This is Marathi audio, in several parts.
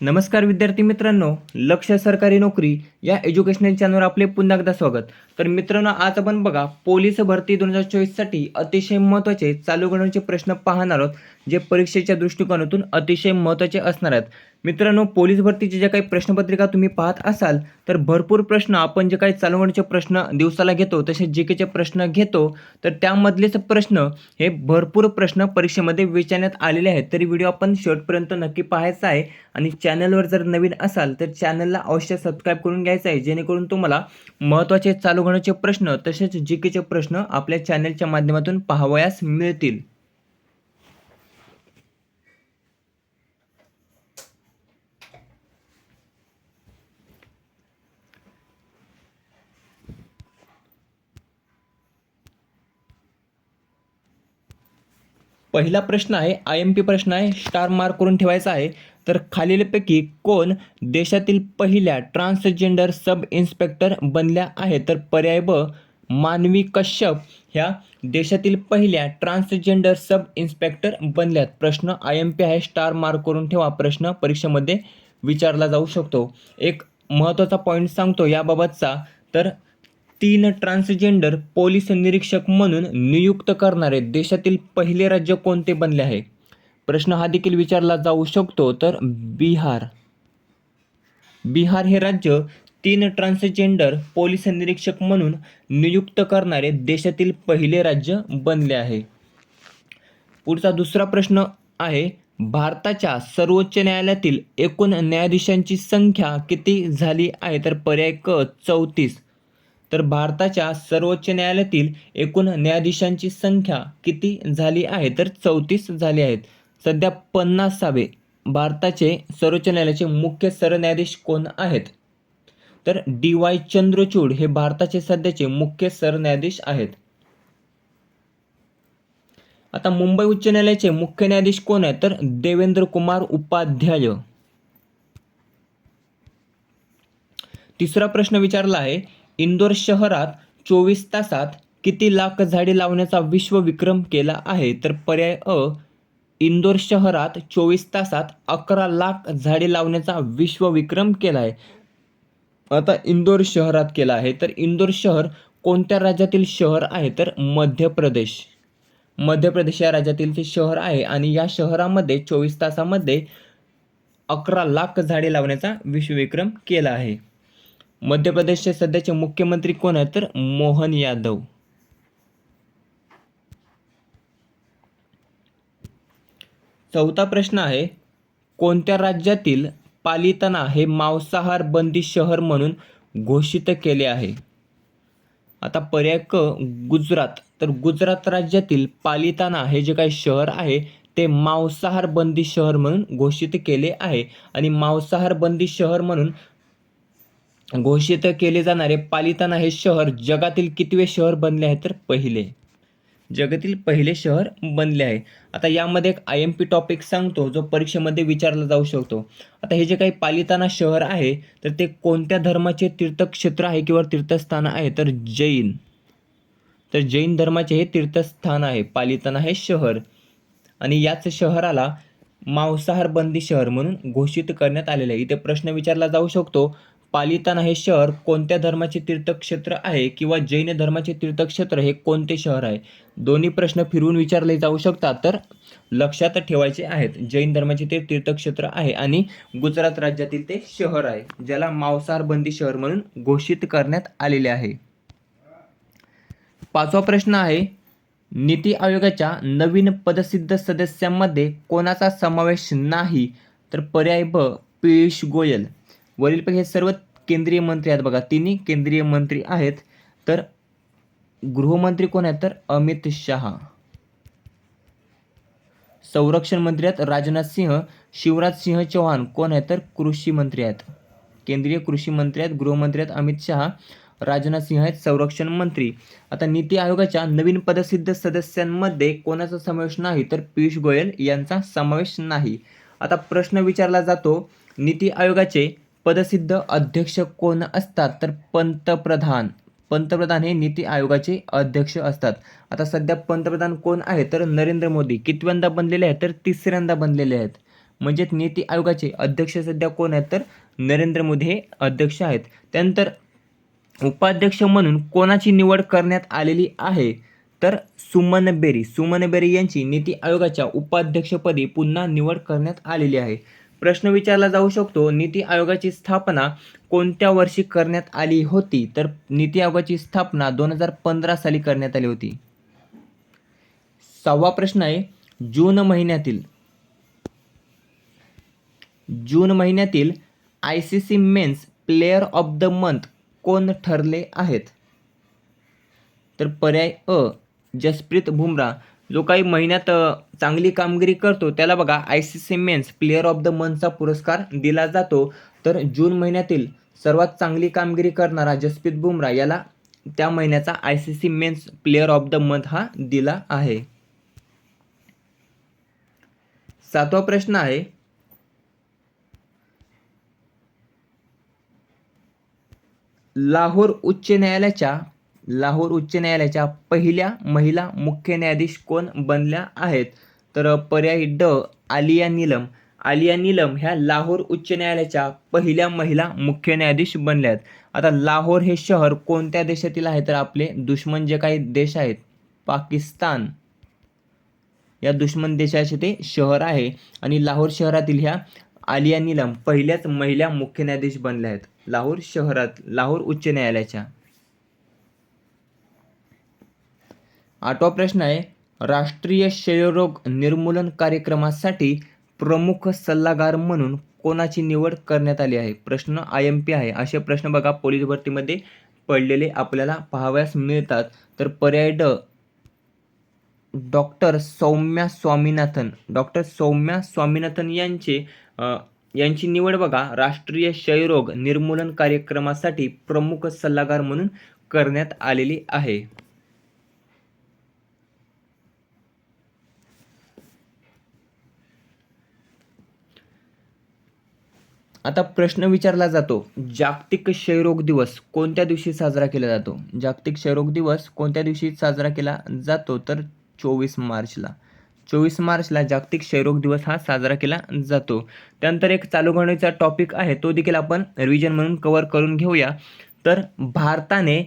नमस्कार विद्यार्थी मित्रांनो लक्ष सरकारी नोकरी या एज्युकेशनल चॅनलवर आपले पुन्हा एकदा स्वागत. तर मित्रांनो आज आपण बघा पोलीस भरती दोन हजार चोवीससाठी अतिशय महत्त्वाचे चालू घडवण्याचे प्रश्न पाहणार आहोत जे परीक्षेच्या दृष्टिकोनातून अतिशय महत्त्वाचे असणार आहेत. मित्रांनो पोलीस भरतीचे जे काही प्रश्नपत्रिका तुम्ही पाहत असाल तर भरपूर प्रश्न आपण जे काही चालू प्रश्न दिवसाला घेतो तसेच जी केचे प्रश्न घेतो तर त्यामधलेच प्रश्न हे भरपूर प्रश्न परीक्षेमध्ये विचारण्यात आलेले आहेत. तरी व्हिडिओ आपण शेवटपर्यंत नक्की पाहायचा आहे. आणि चॅनलवर जर नवीन असाल तर चॅनलला अवश्य सबस्क्राईब करून घ्यायचं आहे जेणेकरून तुम्हाला महत्त्वाचे चालू घडण्याचे प्रश्न तसेच जी केचे प्रश्न आपल्या चॅनलच्या माध्यमातून पाहावयास मिळतील. पहिला प्रश्न आहे आय एम पी प्रश्न आहे स्टार मार्क करून ठेवायचा आहे. तर खालीलपैकी कोण देशातील पहिल्या ट्रान्सजेंडर सब इन्स्पेक्टर बनल्या आहेत? तर पर्याय ब मानवी कश्यप ह्या देशातील पहिल्या ट्रान्सजेंडर सब इन्स्पेक्टर बनल्यात. प्रश्न आय एम पी आहे स्टार मार्क करून ठेवा. प्रश्न परीक्षेमध्ये विचारला जाऊ शकतो. एक महत्त्वाचा पॉईंट सांगतो याबाबतचा. तर तीन ट्रान्सजेंडर पोलीस निरीक्षक म्हणून नियुक्त करणारे देशातील पहिले राज्य कोणते बनले आहे? प्रश्न हा देखील विचारला जाऊ शकतो तर बिहार. बिहार हे राज्य तीन ट्रान्सजेंडर पोलीस निरीक्षक म्हणून नियुक्त करणारे देशातील पहिले राज्य बनले आहे. पुढचा दुसरा प्रश्न आहे भारताच्या सर्वोच्च न्यायालयातील एकूण न्यायाधीशांची संख्या किती झाली आहे? तर पर्याय क चौतीस. तर भारताच्या सर्वोच्च न्यायालयातील एकूण न्यायाधीशांची संख्या किती झाली आहे? तर चौतीस झाली आहेत. सध्या पन्नासावे भारताचे सर्वोच्च न्यायालयाचे मुख्य सरन्यायाधीश कोण आहेत? तर डी वाय चंद्रचूड हे भारताचे सध्याचे मुख्य सरन्यायाधीश आहेत. आता मुंबई उच्च न्यायालयाचे मुख्य न्यायाधीश कोण आहेत? तर देवेंद्र कुमार उपाध्याय. तिसरा प्रश्न विचारला आहे इंदोर शहरात चोवीस तासात किती लाख झाडे लावण्याचा विश्वविक्रम केला आहे? तर पर्याय अ इंदोर शहरात चोवीस तासात अकरा लाख झाडे लावण्याचा विश्वविक्रम केला आहे. आता इंदोर शहरात केला आहे. तर इंदोर शहर कोणत्या राज्यातील शहर आहे? तर मध्य प्रदेश. मध्य प्रदेश या राज्यातील ते शहर आहे आणि या शहरामध्ये चोवीस तासामध्ये अकरा लाख झाडे लावण्याचा विश्वविक्रम केला आहे. मध्य प्रदेशचे सध्याचे मुख्यमंत्री कोण आहेत तर मोहन यादव. चौथा प्रश्न आहे कोणत्या राज्यातील पालिताना हे मांसाहार बंदी शहर म्हणून घोषित केले आहे? आता पर्याय क गुजरात. तर गुजरात राज्यातील पालिताना हे जे काही शहर आहे ते मांसाहार बंदी शहर म्हणून घोषित केले आहे. आणि मांसाहार बंदी शहर म्हणून घोषित केले जाणारे पालिताना हे शहर जगातील कितवे शहर बनले आहे तर पहिले? जगातील पहिले शहर बनले आहे. आता यामध्ये एक आय एम पी टॉपिक सांगतो जो परीक्षेमध्ये विचारला जाऊ शकतो. आता हे जे काही पालिताना शहर आहे तर ते कोणत्या धर्माचे तीर्थक्षेत्र आहे किंवा तीर्थस्थान आहे? तर जैन. तर जैन धर्माचे हे तीर्थस्थान आहे पालिताना हे शहर. आणि याच शहराला मांसाहार बंदी शहर म्हणून घोषित करण्यात आलेलं आहे. इथे प्रश्न विचारला जाऊ शकतो पालिताना हे शहर कोणत्या धर्माचे तीर्थक्षेत्र आहे किंवा जैन धर्माचे तीर्थक्षेत्र हे कोणते शहर आहे? दोन्ही प्रश्न फिरवून विचारले जाऊ शकतात तर लक्षात ठेवायचे आहेत. जैन धर्माचे ते तीर्थक्षेत्र आहे आणि गुजरात राज्यातील ते शहर आहे ज्याला मांसाहार बंदी शहर म्हणून घोषित करण्यात आलेले आहे. पाचवा प्रश्न आहे नीती आयोगाच्या नवीन पदसिद्ध सदस्यांमध्ये कोणाचा समावेश नाही? तर पर्याय ब पियुष गोयल. वरीलपैकी हे सर्व केंद्रीय मंत्री आहेत बघा. तिन्ही केंद्रीय मंत्री आहेत. तर गृहमंत्री कोण आहेत? तर अमित शहा. संरक्षण मंत्री आहेत राजनाथ सिंह. शिवराज सिंह चौहान कोण आहेत? तर कृषी मंत्री आहेत. केंद्रीय कृषी मंत्री आहेत गृहमंत्री आहेत अमित शहा. राजनाथ सिंह आहेत संरक्षण मंत्री. आता नीती आयोगाच्या नवीन पदसिद्ध सदस्यांमध्ये कोणाचा समावेश नाही? तर पियुष गोयल यांचा समावेश नाही. आता प्रश्न विचारला जातो नीती आयोगाचे पदसिद्ध अध्यक्ष कोण असतात? तर पंतप्रधान. पंतप्रधान हे नीती आयोगाचे अध्यक्ष असतात. आता सध्या पंतप्रधान कोण आहे? तर नरेंद्र मोदी. कितव्यांदा बनलेले आहेत? तर तिसऱ्यांदा बनलेले आहेत. म्हणजेच नीती आयोगाचे अध्यक्ष सध्या कोण आहेत? तर नरेंद्र मोदी हे अध्यक्ष आहेत. त्यानंतर उपाध्यक्ष म्हणून कोणाची निवड करण्यात आलेली आहे? तर सुमन बेरी. सुमन बेरी यांची नीती आयोगाच्या उपाध्यक्षपदी पुन्हा निवड करण्यात आलेली आहे. प्रश्न विचारला जाऊ शकतो नीती आयोगाची स्थापना कोणत्या वर्षी करण्यात आली होती? तर नीती आयोगाची स्थापना दोन हजार पंधरा साली करण्यात आली होती. सहावा प्रश्न आहे जून महिन्यातील. जून महिन्यातील I C C men's player of the month कोण ठरले आहेत? तर पर्याय अ जसप्रीत बुमराह जो काही महिन्यात चांगली कामगिरी करतो त्याला बघा I C C men's player of the मंथचा पुरस्कार दिला जातो. तर जून महिन्यातील सर्वात चांगली कामगिरी करणारा जसप्रीत बुमरा याला त्या महिन्याचा I C C men's player of the month हा दिला आहे. सातवा प्रश्न आहे. लाहोर उच्च न्यायालयाच्या लाहोर उच्च न्यायालयाच्या पहिल्या महिला मुख्य न्यायाधीश कोण बनल्या आहेत? तर पर्याय ड आलिया नीलम. आलिया नीलम ह्या लाहोर उच्च न्यायालयाच्या पहिल्या महिला मुख्य न्यायाधीश बनल्या आहेत. आता लाहोर हे शहर कोणत्या देशातील आहे? तर आपले दुश्मन जे काही देश आहेत पाकिस्तान. या दुश्मन देशाचे ते शहर आहे आणि लाहोर शहरातील ह्या आलिया नीलम पहिल्याच महिला मुख्य न्यायाधीश बनल्या आहेत. लाहोर शहरात लाहोर उच्च न्यायालयाच्या. आठवा प्रश्न आहे राष्ट्रीय क्षयरोग निर्मूलन कार्यक्रमासाठी प्रमुख सल्लागार म्हणून कोणाची निवड करण्यात आली आहे? प्रश्न आय एम पी आहे. असे प्रश्न बघा पोलीस भरतीमध्ये पडलेले आपल्याला पाहावयास मिळतात. तर पर्याय ड डॉक्टर सौम्या स्वामीनाथन. डॉक्टर सौम्या स्वामीनाथन यांचे यांची निवड बघा. राष्ट्रीय क्षयरोग निर्मूलन कार्यक्रमासाठी प्रमुख सल्लागार म्हणून करण्यात आलेली आहे. आता प्रश्न विचारला जातो जागतिक क्षयरोग दिवस कोणत्या दिवशी साजरा केला जातो? जागतिक क्षयरोग दिवस कोणत्या दिवशी साजरा केला जातो? तर चोवीस मार्चला. चोवीस मार्चला जागतिक क्षयरोग दिवस हा साजरा केला जातो. त्यानंतर एक चालू घडणीचा टॉपिक आहे तो देखील आपण रिव्हिजन म्हणून कव्हर करून घेऊया. तर भारताने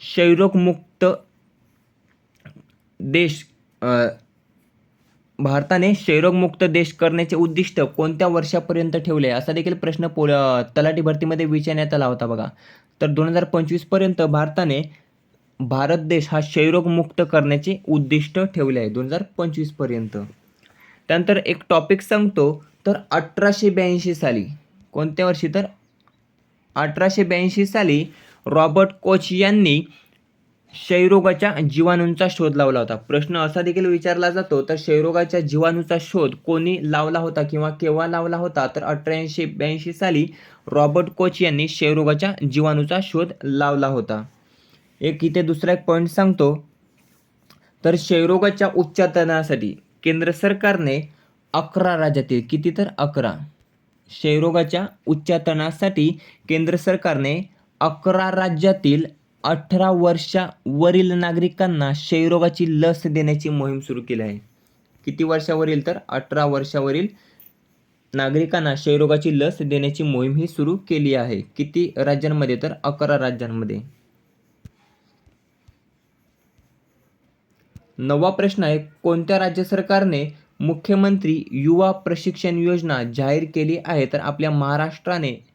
क्षयरोगमुक्त देश भारताने क्षयरोगमुक्त देश करण्याचे उद्दिष्ट कोणत्या वर्षापर्यंत ठेवले? असा देखील प्रश्न पो तलाठी भरतीमध्ये विचारण्यात आला होता बघा. तर दोन हजार पंचवीसपर्यंत भारताने भारत देश हा क्षयरोगमुक्त करण्याचे उद्दिष्ट ठेवले आहे दोन हजार पंचवीसपर्यंत त्यानंतर एक टॉपिक सांगतो तर अठराशे ब्याऐंशी साली कोणत्या वर्षी? तर अठराशे ब्याऐंशी साली रॉबर्ट कोच यांनी क्षयरोगाच्या जीवाणूंचा शोध लावला होता. प्रश्न असा देखील विचारला जातो तर क्षयरोगाच्या जीवाणूचा शोध कोणी लावला होता किंवा केव्हा लावला होता? तर अठराशे ब्याऐंशी साली रॉबर्ट कोच यांनी क्षयरोगाच्या जीवाणूचा शोध लावला होता. एक इथे दुसरा एक पॉईंट सांगतो. तर क्षयरोगाच्या उच्चाटनासाठी केंद्र सरकारने अकरा राज्यातील किती तर अकरा. क्षयरोगाच्या उच्चाटनासाठी केंद्र सरकारने अकरा राज्यातील अठरा वर्षावरील नागरिकांना क्षयरोगाची लस देण्याची मोहीम सुरू केली आहे. किती वर्षावरील? तर अठरा वर्षावरील नागरिकांना क्षयरोगाची लस देण्याची मोहीम ही सुरू केली आहे. किती राज्यांमध्ये? तर अकरा राज्यांमध्ये. नवा प्रश्न आहे कोणत्या राज्य सरकारने मुख्यमंत्री युवा प्रशिक्षण योजना जाहीर केली आहे? तर आपल्या महाराष्ट्राने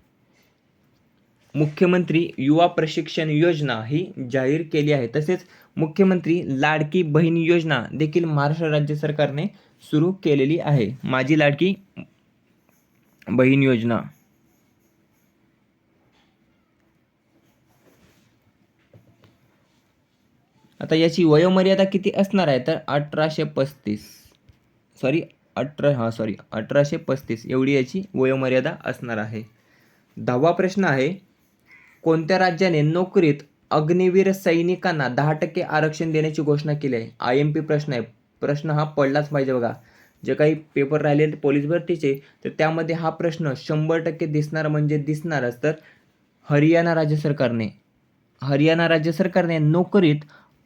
मुख्यमंत्री युवा प्रशिक्षण योजना ही जाहीर केली आहे. तसेच मुख्यमंत्री लाडकी बहीण योजना देखील महाराष्ट्र राज्य सरकारने सुरू केलेली आहे. माझी लाडकी बहीण योजना. आता याची वयोमर्यादा किती असणार आहे? तर अठराशे पस्तीस. सॉरी अठरा हां सॉरी अठराशे पस्तीस. एवढी याची वयोमर्यादा असणार आहे. दहावा प्रश्न आहे कोणत्या राज्याने नोकरीत अग्निवीर सैनिकांना दहा टक्के आरक्षण देण्याची घोषणा केली आहे? आय एम पी प्रश्न आहे. प्रश्न हा पडलाच पाहिजे बघा. जे काही पेपर राहिले पोलीस भरतीचे तर त्यामध्ये हा प्रश्न शंभर टक्के दिसणार म्हणजे दिसणारच. तर हरियाणा राज्य सरकारने हरियाणा राज्य सरकारने नोकरीत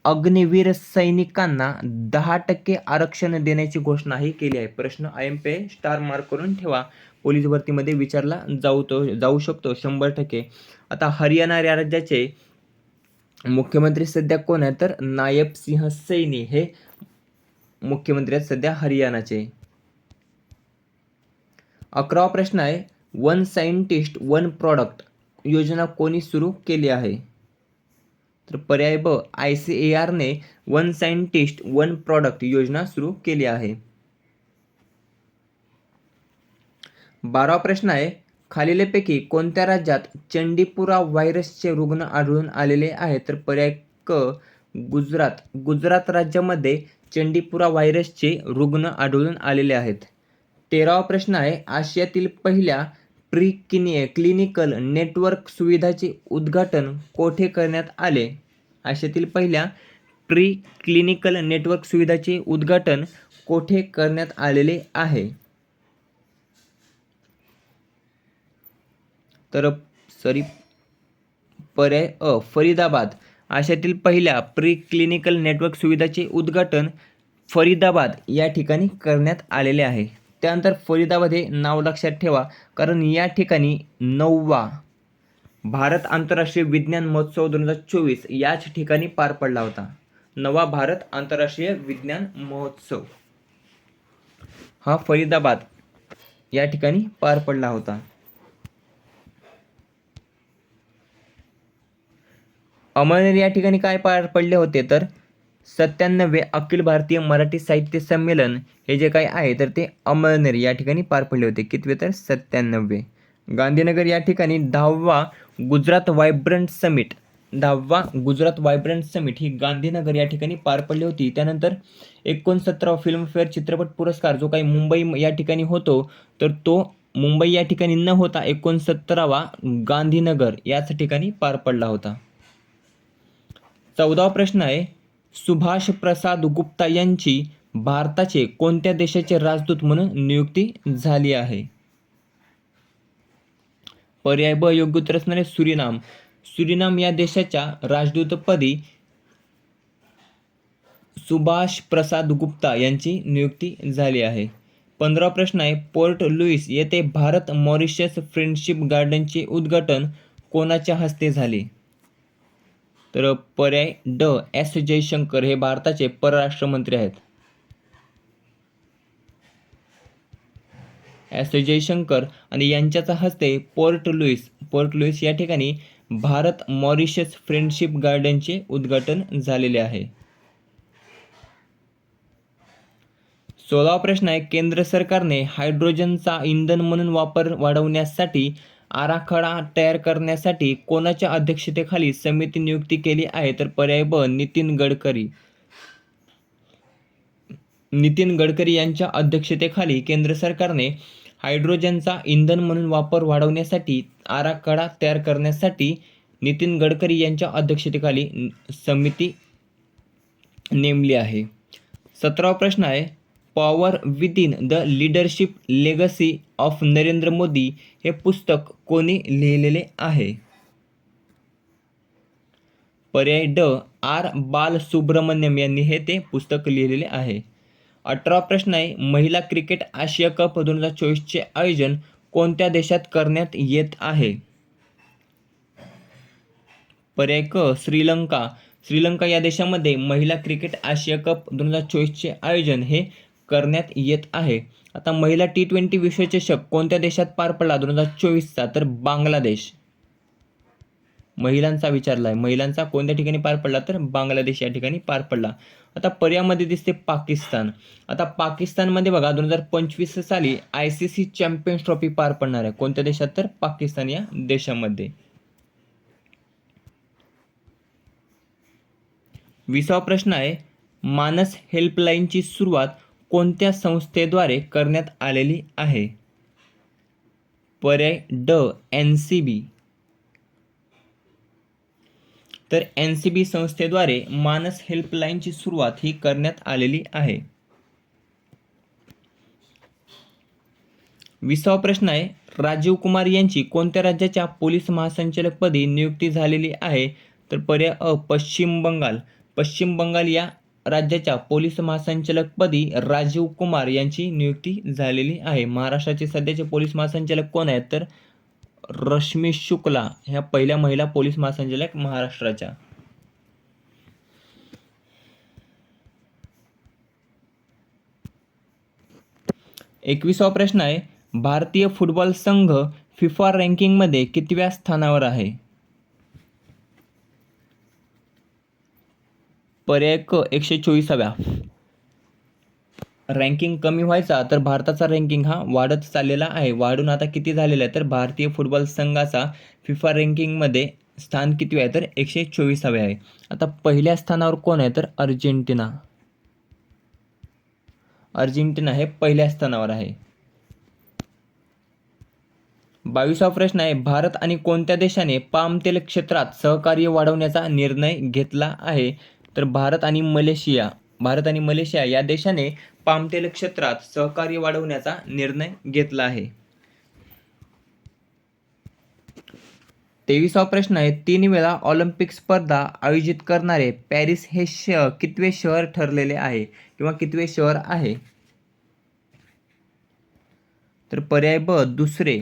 अग्निवीर सैनिकांना दहा टक्के आरक्षण देण्याची घोषणाही केली आहे. प्रश्न I M P star mark करून ठेवा. पोलीस भरतीमध्ये विचारला जाऊ तो जाऊ शकतो शंभर टक्के. आता हरियाणा या राज्याचे मुख्यमंत्री सध्या कोण आहे तर नायब सिंह सैनी हे मुख्यमंत्री आहेत सध्या हरियाणाचे. अकरावा प्रश्न आहे वन सायंटिस्ट वन प्रॉडक्ट योजना कोणी सुरू केली आहे? तर पर्याय ब आय सी ए आरने वन सायंटिस्ट वन प्रॉडक्ट योजना सुरू केली आहे. बारावा प्रश्न आहे खालीलपैकी कोणत्या राज्यात चंडीपुरा व्हायरसचे रुग्ण आढळून आलेले आहेत? तर पर्याय क गुजरात. गुजरात राज्यामध्ये चंडीपुरा व्हायरसचे रुग्ण आढळून आलेले आहेत. तेरावा प्रश्न आहे आशियातील पहिल्या प्री किनिय क्लिनिकल नेटवर्क सुविधाचे उद्घाटन कोठे करण्यात आले? आशियातील पहिल्या प्री क्लिनिकल नेटवर्क सुविधाचे उद्घाटन कोठे करण्यात आलेले आहे? तर सॉरी पर्याय अ फरीदाबाद आशियातील पहिल्या प्री क्लिनिकल नेटवर्क सुविधाचे उद्घाटन फरीदाबाद या ठिकाणी करण्यात आलेले आहे. त्यानंतर फरीदाबाद हे नाव लक्षात ठेवा कारण या ठिकाणी नववा भारत आंतरराष्ट्रीय विज्ञान महोत्सव दोन हजार चोवीस याच ठिकाणी पार पडला होता. नवा भारत आंतरराष्ट्रीय विज्ञान महोत्सव. हा फरीदाबाद या ठिकाणी पार पडला होता. अमळनेर या ठिकाणी काय पार पडले होते तर सत्त्याण्णवे अखिल भारतीय मराठी साहित्य संमेलन हे जे काही आहे तर ते अमळनेर या ठिकाणी पार पडले होते. कितवे तर? सत्त्याण्णवे. गांधीनगर या ठिकाणी दहावा गुजरात व्हायब्रंट समिट दहावा गुजरात व्हायब्रंट समिट ही गांधीनगर या ठिकाणी पार पडली होती. त्यानंतर एकोणसत्तरावा फिल्मफेअर चित्रपट पुरस्कार जो काही मुंबई या ठिकाणी होतो तर तो मुंबई या ठिकाणी न होता एकोणसत्तरावा गांधीनगर याच ठिकाणी पार पडला होता. चौदावा प्रश्न आहे. सुभाष प्रसाद गुप्ता यांची भारताचे कोणत्या देशाचे राजदूत म्हणून नियुक्ती झाली आहे? पर्याय ब योग्य उत्तर असणार आहे सुरिनाम. सुरिनाम या देशाच्या राजदूतपदी सुभाष प्रसाद गुप्ता यांची नियुक्ती झाली आहे. पंधरा प्रश्न आहे. पोर्ट लुईस येथे भारत मॉरिशस फ्रेंडशिप गार्डनचे उद्घाटन कोणाच्या हस्ते झाले? तर पर्याय ड एस जयशंकर हे भारताचे परराष्ट्र मंत्री आहेत. एस जयशंकर आणि यांच्याचा हस्ते पोर्ट लुईस पोर्ट लुईस या ठिकाणी भारत मॉरिशस फ्रेंडशिप गार्डनचे उद्घाटन झालेले आहे. सोळावा प्रश्न आहे केंद्र सरकारने हायड्रोजनचा इंधन म्हणून वापर वाढवण्यासाठी आराखडा तयार करण्यासाठी कोणाच्या अध्यक्षतेखाली समिती नियुक्ती केली आहे तर पर्याय ब नितीन गडकरी. नितीन गडकरी यांच्या अध्यक्षतेखाली केंद्र सरकारने हायड्रोजनचा इंधन म्हणून वापर वाढवण्यासाठी आराखडा तयार करण्यासाठी नितीन गडकरी यांच्या अध्यक्षतेखाली समिती नेमली आहे. सतरावा प्रश्न आहे power within the leadership legacy of Narendra Modi हे पुस्तक कोणी लिहिलेले आहे? पर्याय ड. आर. बाल सुब्रमण्यम यांनी हे ते पुस्तक लिहिलेले आहे. अठरा प्रश्न आहे महिला क्रिकेट आशिया कप दोन हजार चोवीसचे आयोजन कोणत्या देशात करण्यात येत आहे? पर्याय क. श्रीलंका. श्रीलंका या देशामध्ये महिला क्रिकेट आशिया कप दोन हजार चोवीसचे आयोजन हे करण्यात येत आहे. आता महिला टी ट्वेंटी विश्वचषक कोणत्या देशात पार पडला? दोन हजार चोवीसचा. तर बांगलादेश. महिलांचा विचारला आहे महिलांचा कोणत्या ठिकाणी पार पडला? तर बांगलादेश या ठिकाणी पार पडला. आता पर्यामध्ये दिसते पाकिस्तान. आता पाकिस्तानमध्ये बघा दोन हजार पंचवीस साली I C C champions trophy पार पडणार आहे. कोणत्या देशात? तर पाकिस्तान या देशामध्ये. विसावा प्रश्न आहे मानस हेल्पलाईनची सुरुवात कोणत्या संस्थेद्वारे करण्यात आलेली आहे? पर्याय ड एन सी बी तर एन सी बी संस्थेद्वारे मानस हेल्पलाईनची सुरुवात ही करण्यात आलेली आहे. विसावा प्रश्न आहे राजीव कुमार यांची कोणत्या राज्याच्या पोलीस महासंचालकपदी नियुक्ती झालेली आहे? तर पर्याय अ पश्चिम बंगाल. पश्चिम बंगाल या राज्याच्या पोलीस महासंचालकपदी राजीव कुमार यांची नियुक्ती झालेली आहे. महाराष्ट्राचे सध्याचे पोलीस महासंचालक कोण आहेत? तर रश्मी शुक्ला ह्या पहिल्या महिला पोलीस महासंचालक महाराष्ट्राच्या. एकविसावा प्रश्न आहे भारतीय फुटबॉल संघ फिफा रँकिंगमध्ये कितव्या स्थानावर आहे? पर्याय क एकशे चोवीसाव्या. रँकिंग कमी व्हायचा तर भारताचा रँकिंग हा वाढत चाललेला आहे. वाढून आता किती झालेला आहे तर भारतीय फुटबॉल संघाचा फिफा रँकिंगमध्ये स्थान किती आहे? तर एकशे चोवीसावे आहे. आता पहिल्या स्थानावर कोण आहे? तर अर्जेंटिना. अर्जेंटिना हे पहिल्या स्थानावर आहे. बावीसा प्रश्न आहे. भारत आणि कोणत्या देशाने पाम तेल क्षेत्रात सहकार्य वाढवण्याचा निर्णय घेतला आहे? तर भारत आणि मलेशिया भारत आणि मलेशिया या देशाने पामतेल क्षेत्रात सहकार्य वाढवण्याचा निर्णय घेतला आहे. तेवीसावा प्रश्न आहे तीन वेळा ऑलिम्पिक स्पर्धा आयोजित करणारे पॅरिस हे शहर कितवे शहर ठरलेले आहे किंवा कितवे शहर आहे? तर पर्याय ब दुसरे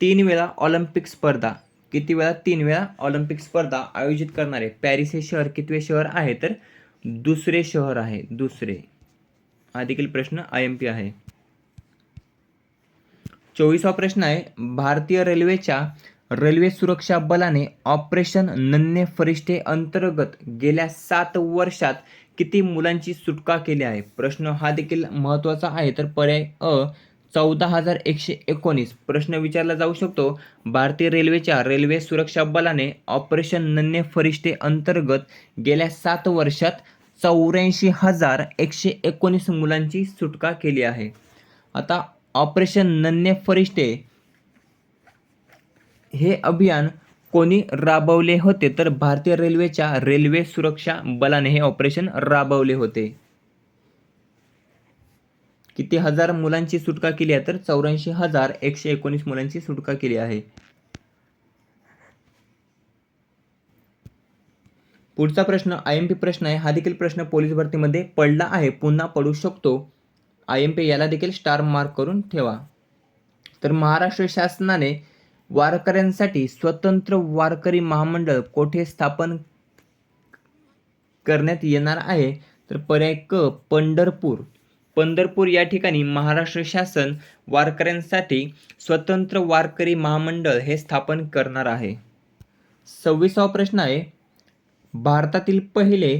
तीन वेळा ऑलिम्पिक स्पर्धा किती वेळा? तीन वेळा ऑलिम्पिक स्पर्धा आयोजित करणारे. पॅरिस हे शहर कितवे शहर आहे? तर दुसरे शहर आहे. दुसरे. हा देखील प्रश्न आय एम पी आहे. चोवीसवा प्रश्न आहे. भारतीय रेल्वेच्या रेल्वे सुरक्षा बलाने ऑपरेशन नन्हे फरिष्ठे अंतर्गत गेल्या सात वर्षात किती मुलांची सुटका केली आहे? प्रश्न हा देखील महत्त्वाचा आहे. तर पर्याय अ चौदा हजार एकशे एकोणीस प्रश्न विचारला जाऊ शकतो. भारतीय रेल्वेच्या रेल्वे सुरक्षा बलाने ऑपरेशन नन्हे फरिश्ते अंतर्गत गेल्या सात वर्षात चौऱ्याऐंशी हजार एकशे एकोणीस मुलांची सुटका केली आहे. आता ऑपरेशन नन्हे फरिश्ते हे अभियान कोणी राबवले होते? तर भारतीय रेल्वेच्या रेल्वे सुरक्षा बलाने हे ऑपरेशन राबवले होते. किती हजार मुलांची सुटका केली आहे तर चौऱ्याऐंशी हजार एकशे एकोणीस मुलांची सुटका केली आहे. पुढचा प्रश्न आय एम पी प्रश्न आहे. हा देखील प्रश्न पोलीस भरतीमध्ये पडला आहे. पुन्हा पडू शकतो. आय एम पी याला देखील स्टार मार्क करून ठेवा. तर महाराष्ट्र शासनाने वारकऱ्यांसाठी स्वतंत्र वारकरी महामंडळ कोठे स्थापन करण्यात येणार आहे? तर पर्याय क पंढरपूर. पंढरपूर या ठिकाणी महाराष्ट्र शासन वारकऱ्यांसाठी स्वतंत्र वारकरी महामंडळ हे स्थापन करणार आहे. सव्वीसावा प्रश्न आहे भारतातील पहिले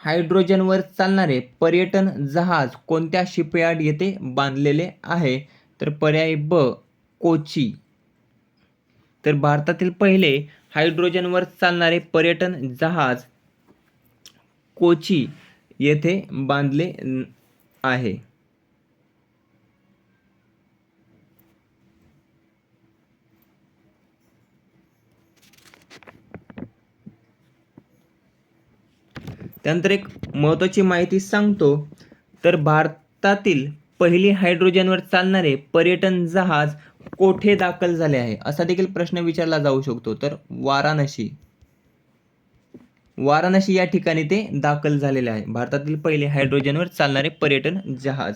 हायड्रोजनवर चालणारे पर्यटन जहाज कोणत्या शिपयार्ड येथे बांधलेले आहे? तर पर्याय ब कोची. तर भारतातील पहिले हायड्रोजनवर चालणारे पर्यटन जहाज कोची येथे बांधले आहे. त्यानंतर एक महत्त्वाची माहिती सांगतो. तर भारतातील पहिली हायड्रोजनवर चालणारे पर्यटन जहाज कोठे दाखल झाले आहे? असा देखील प्रश्न विचारला जाऊ शकतो. तर वाराणसी. वाराणसी या ठिकाणी ते दाखल झालेले आहे. भारतातील पहिले हायड्रोजनवर चालणारे पर्यटन जहाज.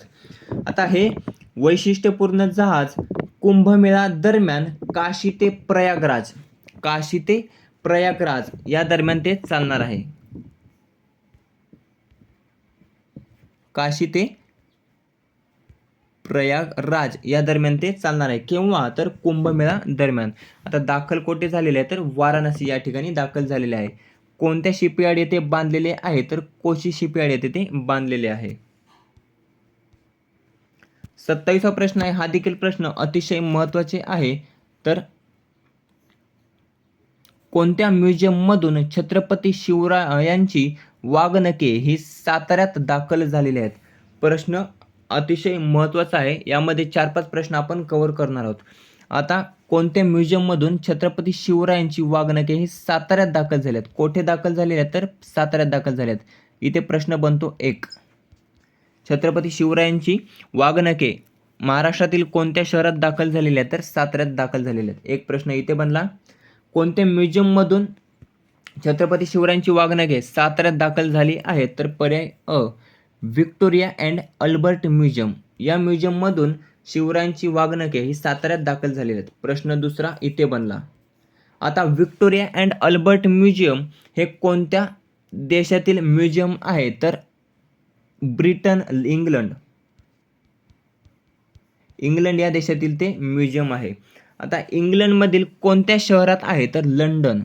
आता हे वैशिष्ट्यपूर्ण जहाज कुंभमेळा दरम्यान काशी ते प्रयागराज काशी ते प्रयागराज या दरम्यान ते चालणार आहे. काशी ते प्रयागराज या दरम्यान ते चालणार आहे. केव्हा? तर कुंभमेळा दरम्यान. आता दाखल कोठे झालेले आहे तर वाराणसी या ठिकाणी दाखल झालेले आहे. कोणत्या शिपयार्ड येथे बांधलेले आहे? तर कोशी शिपयार्ड येथे ते बांधलेले आहे. सत्तावीसा प्रश्न आहे. हा देखील प्रश्न अतिशय महत्त्वाचे आहे. तर कोणत्या म्युझियममधून छत्रपती शिवरायांची वागणके ही साताऱ्यात दाखल झालेली आहेत? प्रश्न अतिशय महत्त्वाचा आहे. यामध्ये चार पाच प्रश्न आपण कव्हर करणार आहोत. आता कोणत्या म्युझियममधून छत्रपती शिवरायांची वागणके ही साताऱ्यात दाखल झाल्यात कोठे दाखल झालेल्या तर साताऱ्यात दाखल झाल्यात इथे प्रश्न बनतो एक. छत्रपती शिवरायांची वागणके महाराष्ट्रातील कोणत्या शहरात दाखल झालेल्या आहेत तर साताऱ्यात दाखल झालेल्या आहेत. एक प्रश्न इथे बनला. कोणत्या म्युझियममधून छत्रपती शिवरायांची वागणके साताऱ्यात दाखल झाली आहेत तर पर्याय अ. Victoria and Albert museum. या म्युझियममधून शिवरायांची वागणके ही साताऱ्यात दाखल झालेली आहेत. प्रश्न दुसरा इथे बनला. आता व्हिक्टोरिया अँड अल्बर्ट म्युझियम हे कोणत्या देशातील म्युझियम आहे? तर ब्रिटन इंग्लंड. इंग्लंड या देशातील ते म्युझियम आहे. आता इंग्लंडमधील कोणत्या शहरात आहे? तर लंडन.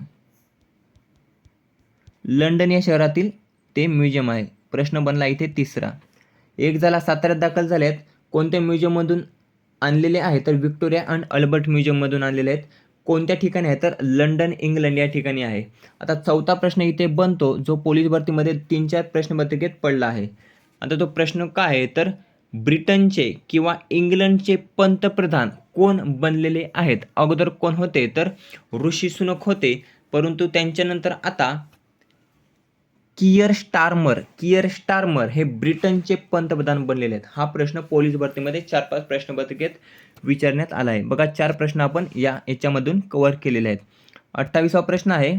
लंडन या शहरातील ते म्युझियम आहे. प्रश्न बनला इथे तिसरा. एक झाला साताऱ्यात दाखल झाले आहेत कोणत्या म्युझियममधून आणलेले आहे? तर व्हिक्टोरिया अँड अल्बर्ट म्युझियममधून आणलेले आहेत. कोणत्या ठिकाणी आहे? तर लंडन इंग्लंड या ठिकाणी आहे. आता चौथा प्रश्न इथे बनतो जो पोलीस भरतीमध्ये तीन चार प्रश्नपत्रिकेत पडला आहे. आता तो प्रश्न काय आहे? तर ब्रिटनचे किंवा इंग्लंडचे पंतप्रधान कोण बनलेले आहेत? अगोदर कोण होते? तर ऋषी सुनक होते. परंतु त्यांच्यानंतर आता कियर स्टार्मर कियर स्टार्मर हे ब्रिटनचे पंतप्रधान बनलेले आहेत. हा प्रश्न पोलीस भरतीमध्ये चार पाच प्रश्नपत्रिकेत विचारण्यात आला आहे. बघा चार प्रश्न आपण या याच्यामधून कव्हर केलेले आहेत. अठ्ठावीसवा प्रश्न आहे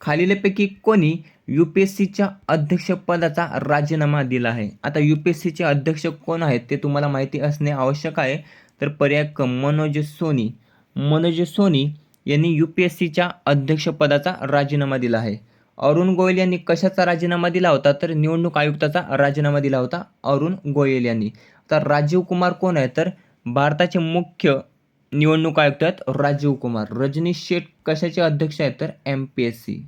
खालीलपैकी कोणी यू पी एस सीच्या अध्यक्षपदाचा राजीनामा दिला आहे? आता यू पी एस सीचे अध्यक्ष कोण आहेत ते तुम्हाला माहिती असणे आवश्यक आहे. तर पर्याय क मनोज सोनी. मनोज सोनी यांनी यू पी एस सीच्या अध्यक्षपदाचा राजीनामा दिला आहे. अरुण गोयल यांनी कशाचा राजीनामा दिला होता? तर निवडणूक आयुक्ताचा राजीनामा दिला होता अरुण गोयल यांनी. तर राजीव कुमार कोण आहे? तर भारताचे मुख्य निवडणूक आयुक्त आहेत राजीव कुमार. रजनीश शेठ कशाचे अध्यक्ष आहेत? तर M P S C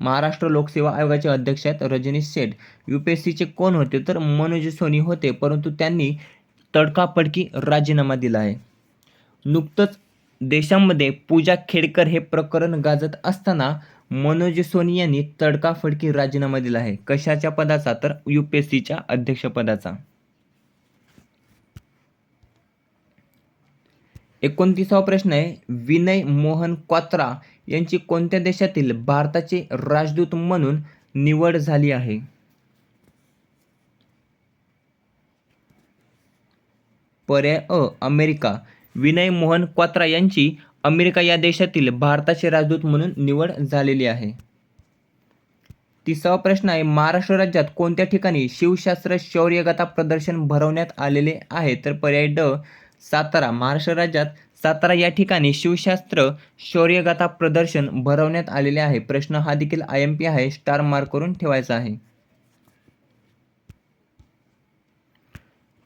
Maharashtra लोकसेवा आयोगाचे अध्यक्ष आहेत Rajnish Sheth U P S सीचे कोण होते? तर मनोज सोनी होते परंतु त्यांनी तडकाफडकी राजीनामा दिला आहे. नुकतंच देशामध्ये पूजा खेडकर हे प्रकरण गाजत असताना मनोज सोनी यांनी तडकाफडकी राजीनामा दिला आहे. कशाच्या पदाचा? तर यू पी एस सीच्या अध्यक्षपदाचा. एकोणतीसावा प्रश्न आहे विनय मोहन क्वात्रा यांची कोणत्या देशातील भारताचे राजदूत म्हणून निवड झाली आहे? पर्याय अ अमेरिका. विनय मोहन क्वात्रा यांची अमेरिका या देशातील भारताचे राजदूत म्हणून निवड झालेली आहे. तिसरा प्रश्न आहे महाराष्ट्र राज्यात कोणत्या ठिकाणी शिवशास्त्र शौर्यगाथा प्रदर्शन भरवण्यात आलेले आहे? तर पर्याय ड सातारा. महाराष्ट्र राज्यात सातारा या ठिकाणी शिवशास्त्र शौर्यगाथा प्रदर्शन भरवण्यात आलेले आहे. प्रश्न हा देखील आय एम पी आहे स्टार मार्क करून ठेवायचा आहे.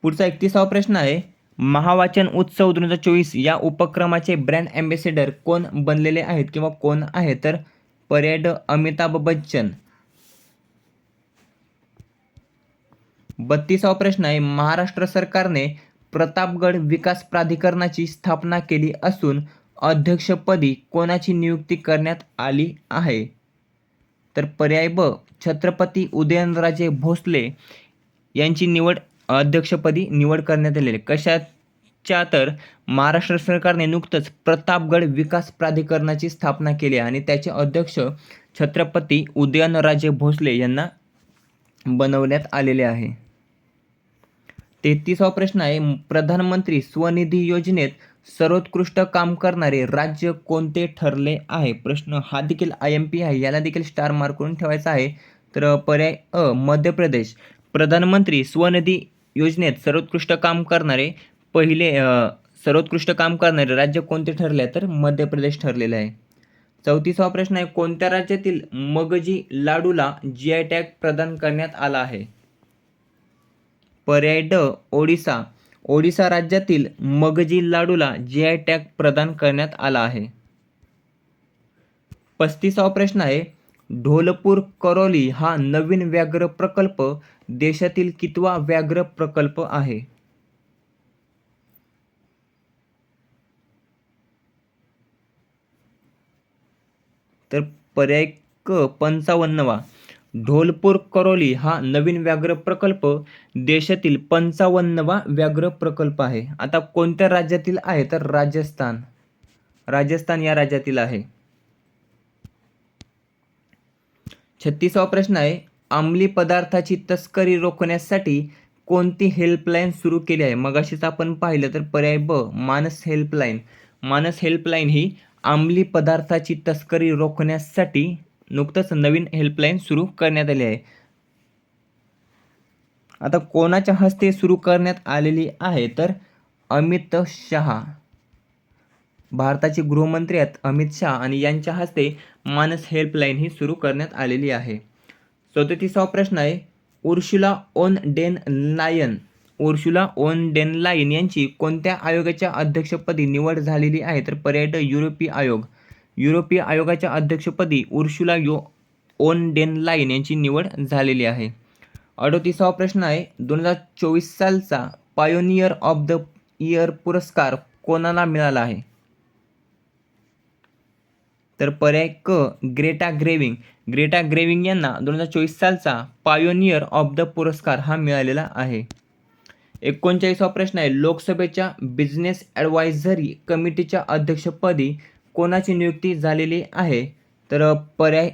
पुढचा एकतीसावा प्रश्न आहे महावाचन उत्सव दोन हजार चोवीस या उपक्रमाचे ब्रँड ॲम्बेसेडर कोण बनलेले आहेत किंवा कोण आहे? तर पर्याय ड अमिताभ बच्चन. बत्तीसावा प्रश्न आहे महाराष्ट्र सरकारने प्रतापगड विकास प्राधिकरणाची स्थापना केली असून अध्यक्षपदी कोणाची नियुक्ती करण्यात आली आहे? तर पर्याय ब छत्रपती उदयनराजे भोसले यांची निवड अध्यक्षपदी निवड करण्यात आलेली कशाच्या तर महाराष्ट्र सरकारने नुकतंच प्रतापगड विकास प्राधिकरणाची स्थापना केली आणि त्याचे अध्यक्ष छत्रपती उदयनराजे भोसले यांना बनवण्यात आलेले आहे. तेहतीसावा प्रश्न आहे प्रधानमंत्री स्वनिधी योजनेत सर्वोत्कृष्ट काम करणारे राज्य कोणते ठरले आहे? प्रश्न हा देखील आय एम पी आहे याला देखील स्टार मार्क करून ठेवायचा आहे. तर पर्याय अ मध्य प्रदेश. प्रधानमंत्री स्वनिधी योजनेत सर्वोत्कृष्ट काम करणारे पहिले सर्वोत्कृष्ट काम करणारे राज्य कोणते ठरले आहे तर मध्य प्रदेश ठरलेले आहे. चौतीसावा प्रश्न आहे कोणत्या राज्यातील मगजी लाडूला जी आय टॅग प्रदान करण्यात आला आहे? पर्याय ड ओडिसा. ओडिसा राज्यातील मगजी लाडूला जी आय टॅग प्रदान करण्यात आला आहे. पस्तीसावा प्रश्न आहे ढोलपूर करौली हा नवीन व्याघ्र प्रकल्प देशातील कितवा व्याघ्र प्रकल्प आहे? तर पर्याय क पंचावन्नवा. ढोलपूर करोली हा नवीन व्याघ्र प्रकल्प. देशातील पंचावन्नवा व्याघ्र प्रकल्प आहे. आता कोणत्या राज्यातील आहे? तर राजस्थान. राजस्थान या राज्यातील आहे. छत्तीसावा प्रश्न आहे. अंमली पदार्थाची तस्करी रोखण्यासाठी कोणती हेल्पलाईन सुरू केली आहे? मगाशीच आपण पाहिलं तर पर्याय ब मानस हेल्पलाईन. मानस हेल्पलाईन ही अंमली पदार्थाची तस्करी रोखण्यासाठी नुकतंच नवीन हेल्पलाईन सुरू करण्यात आली आहे. आता कोणाच्या हस्ते सुरू करण्यात आलेली आहे तर अमित शहा. भारताचे गृहमंत्री आहेत अमित शहा आणि यांच्या हस्ते मानस हेल्पलाईन ही सुरू करण्यात आलेली आहे. सदतीसावा प्रश्न आहे Ursula von der Leyen Ursula von der Leyen यांची कोणत्या आयोगाच्या अध्यक्षपदी निवड झालेली आहे? तर पर्याय युरोपीय आयोग. युरोपीय आयोगाच्या अध्यक्षपदी Ursula yo on der Leyen यांची निवड झालेली आहे. अडोतीसावा प्रश्न आहे दोन हजार चोवीस सालचा पायोनियर ऑफ द इयर पुरस्कार कोणाला मिळाला आहे? तर पर्याय क ग्रेटा ग्रेविंग. ग्रेटा ग्रेविंग यांना दोन हजार चोवीस सालचा पायोनियर ऑफ द पुरस्कार हा मिळालेला आहे. एकोणचाळीसावा प्रश्न आहे लोकसभेच्या बिझनेस ॲडवायझरी कमिटीच्या अध्यक्षपदी कोणाची नियुक्ती झालेली आहे? तर पर्याय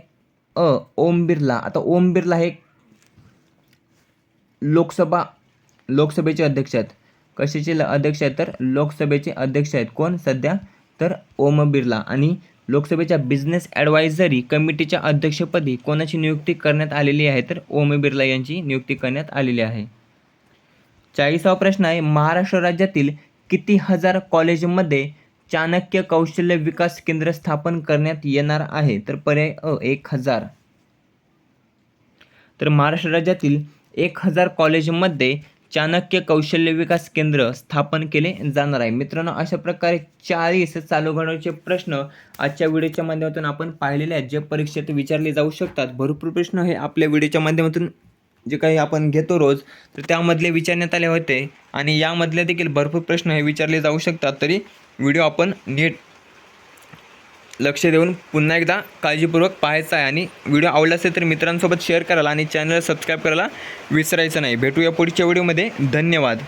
अ ओम बिर्ला. आता ओम बिर्ला हे लोकसभा लोकसभेचे अध्यक्ष आहेत. कशाचे अध्यक्ष आहेत तर लोकसभेचे अध्यक्ष आहेत. कोण? सध्या तर ओम बिर्ला. आणि लोकसभेच्या बिझनेस ॲडवायझरी कमिटीच्या अध्यक्षपदी कोणाची नियुक्ती करण्यात आलेली आहे? तर ओम बिर्ला यांची नियुक्ती करण्यात आलेली आहे. चाळीसावा प्रश्न आहे महाराष्ट्र राज्यातील किती हजार कॉलेजमध्ये चाणक्य कौशल्य विकास केंद्र स्थापन करण्यात येणार आहे? तर पर्याय अ एक हजार. तर महाराष्ट्र राज्यातील एक हजार कॉलेजमध्ये चाणक्य कौशल्य विकास केंद्र स्थापन केले जाणार आहे. मित्रांनो अशा प्रकारे चाळीस चालू घडवचे प्रश्न आजच्या व्हिडिओच्या माध्यमातून आपण पाहिलेले आहेत जे परीक्षेत विचारले जाऊ शकतात. भरपूर प्रश्न हे आपल्या व्हिडिओच्या माध्यमातून जे काही आपण घेतो रोज तर त्यामधले विचारण्यात आले होते. आणि यामधले देखील भरपूर प्रश्न हे विचारले जाऊ शकतात. तरी व्हिडिओ आपण नीट लक्ष देऊन पुन्हा एकदा काळजीपूर्वक पाहायचा आहे. आणि व्हिडिओ आवडला असेल तर मित्रांसोबत शेअर करायला आणि चॅनल सबस्क्राईब करायला विसरायचं नाही. भेटूया पुढच्या व्हिडिओमध्ये. धन्यवाद.